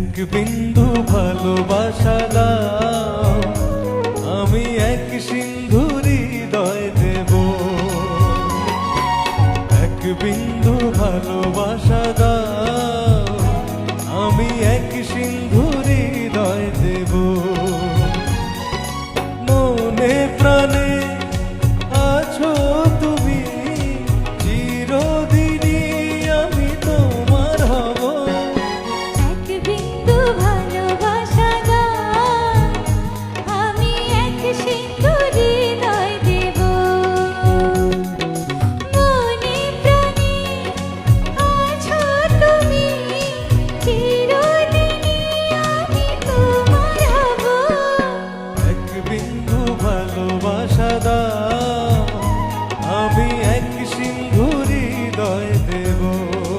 এক বিন্দু ভালোবাসা দাও। আমি এক সিন্ধুরি দয় দেব। এক বিন্দু ভালোবাসা দাও। আমি এক সিন্ধুরি দয় দেব। মনে প্রাণে devil.